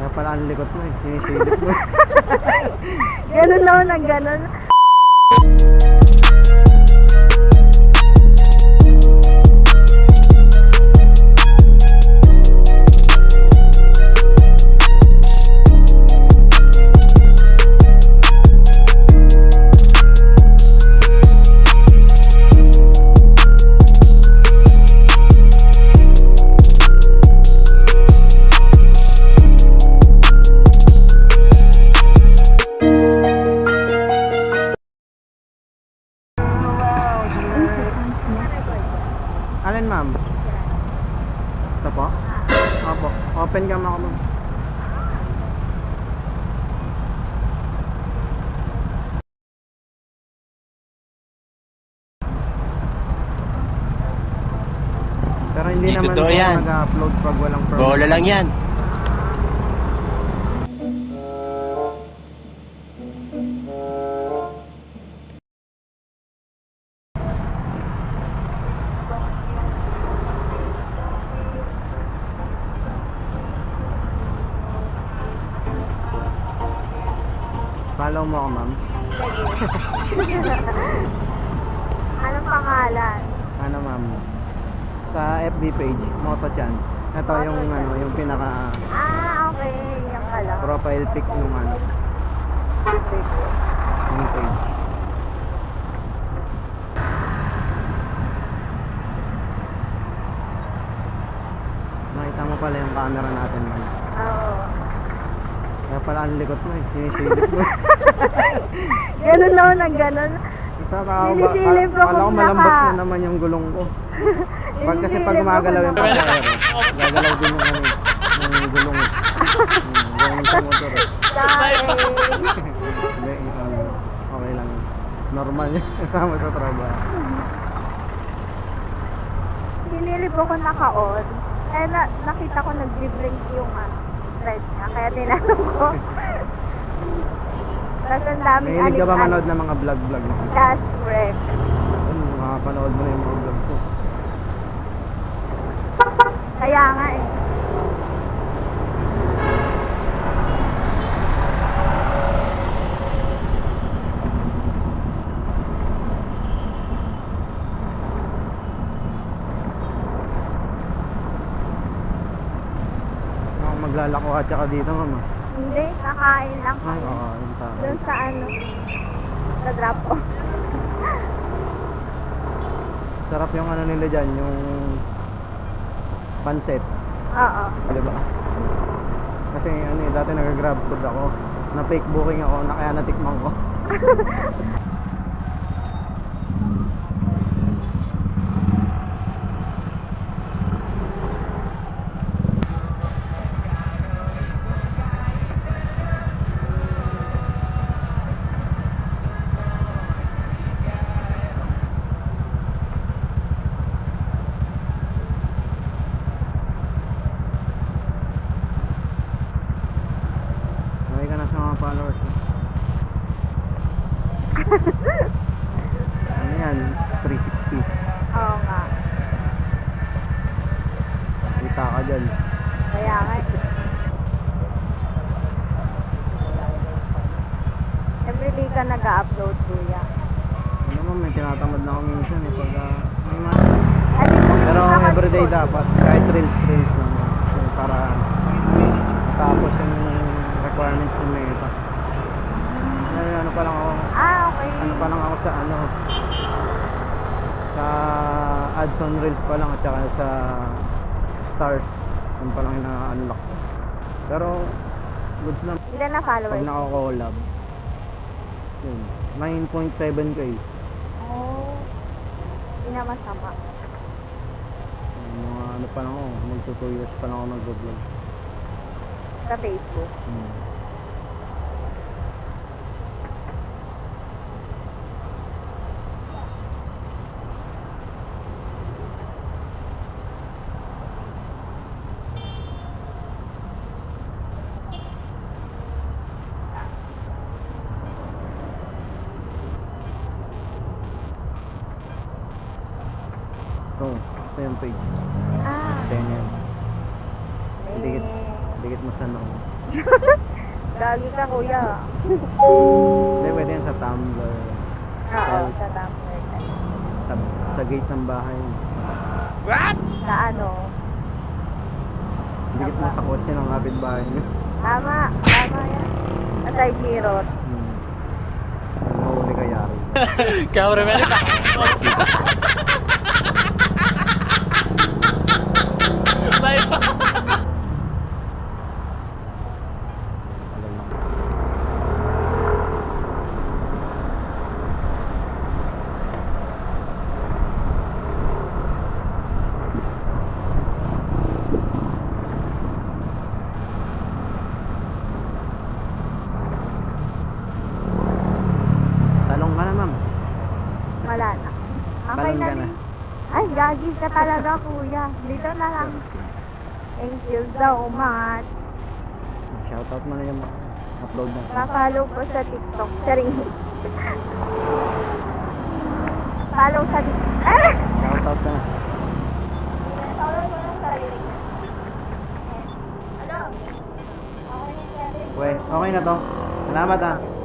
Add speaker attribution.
Speaker 1: Kaya pala ang likot mo eh. Sinisilip mo.
Speaker 2: Ganun lang ng ganun.
Speaker 1: Alin ma'am? Ito po? Opo. Open ako ma'am. Pero hindi
Speaker 3: Hindi
Speaker 1: naman
Speaker 3: totoo
Speaker 1: po
Speaker 3: yan.
Speaker 1: nag-upload pag walang permit.
Speaker 3: Bola lang yan.
Speaker 1: Follow mo ako ma'am.
Speaker 2: Anong pangalan?
Speaker 1: Ano ma'am? Sa FB page, Motochan. Ito yung
Speaker 2: Motochan.
Speaker 1: ano, yung pinaka
Speaker 2: Ah, okay. Yan pala.
Speaker 1: profile pic nung ano, yung page. Nakita mo pala yung camera natin ma'am.
Speaker 2: Oo.
Speaker 1: Kaya pala ang likot mo eh. Sinisilip mo.
Speaker 2: Ganun lang ng ganun.
Speaker 1: Ito, kaka-
Speaker 2: Sinisilip ko
Speaker 1: akala ko malambot na naman yung gulong ko. Pag kasi pag gumagalaw yung pasahero, gagalaw din yung ano, yung gulong. Hmm, ganun sa motor eh. Hindi, um, okay lang. Normal yun. Kasama sa trabaho.
Speaker 2: sinilip ko naka-on. Eh, na, nakita ko nag-blink yung ano, red niya. Kaya tinanong ko. Tapos ang daming
Speaker 1: Mahilig ka ba manood ng mga vlog-vlog?
Speaker 2: That's correct.
Speaker 1: Yun, makapanood mo na yung mga vlog ko.
Speaker 2: Kaya nga eh.
Speaker 1: At saka dito mama.
Speaker 2: Hindi, kakain lang
Speaker 1: Ay,
Speaker 2: kami.
Speaker 1: oo, yun tama.
Speaker 2: Doon sa ano, sa drop off.
Speaker 1: Sarap yung ano nila dyan, yung pancet.
Speaker 2: Oo.
Speaker 1: Di ba? Kasi ano eh, dati nag-grab food ako. Na fake booking ako, na kaya natikman ko. followers ano yan? 360.
Speaker 2: Oo nga.
Speaker 1: Kita ka dyan.
Speaker 2: Kaya nga eh. Everyday ka nag-upload, kuya.
Speaker 1: Ano naman, may tinatamad na ako minsan eh. Pag, ah, may mga... Pero everyday dapat, kahit reels, reels lang. Para tapos yung requirements ng Meta. Ano, ano pa lang ako,
Speaker 2: Ah, okay.
Speaker 1: ano pa lang ako sa ano, sa ads on reels pa lang at saka sa stars. Yun pa lang yung na-unlock. Pero, goods na
Speaker 2: Ilan na
Speaker 1: pag
Speaker 2: followers?
Speaker 1: naka-collab. Yun, 9.7k.
Speaker 2: Oh. Hindi na masama.
Speaker 1: Mga ano pa lang ako, magto 2 years pa lang ako nag-vlog.
Speaker 2: Sa Facebook.
Speaker 1: Hmm. Ito, ito yung page.
Speaker 2: Ah.
Speaker 1: 10 yan. Dikit. Mo sa no.
Speaker 2: Gagi ka, kuya.
Speaker 1: Hindi, pwede yan sa Tumblr.
Speaker 2: Oo, sa Tumblr.
Speaker 1: Sa, sa gate ng bahay.
Speaker 2: Sa ano?
Speaker 1: Dikit na sa kotse ng kapitbahay niyo.
Speaker 2: Tama, tama yan. Sa side mirror.
Speaker 1: Hmm. Mahuli ka yari. Alam mo. Talong ka na, ma'am.
Speaker 2: Wala na. Okay
Speaker 1: Talon
Speaker 2: na
Speaker 1: ka na.
Speaker 2: Ay, gagi ka talaga, kuya. Dito na lang. Thank you so much.
Speaker 1: Shoutout mo na yung upload na.
Speaker 2: Pa-follow ko sa TikTok. Charing. Follow sa TikTok. Ah!
Speaker 1: Shoutout ka na.
Speaker 2: Follow ko ng sarili. Ano?
Speaker 1: Okay na to. Salamat ah.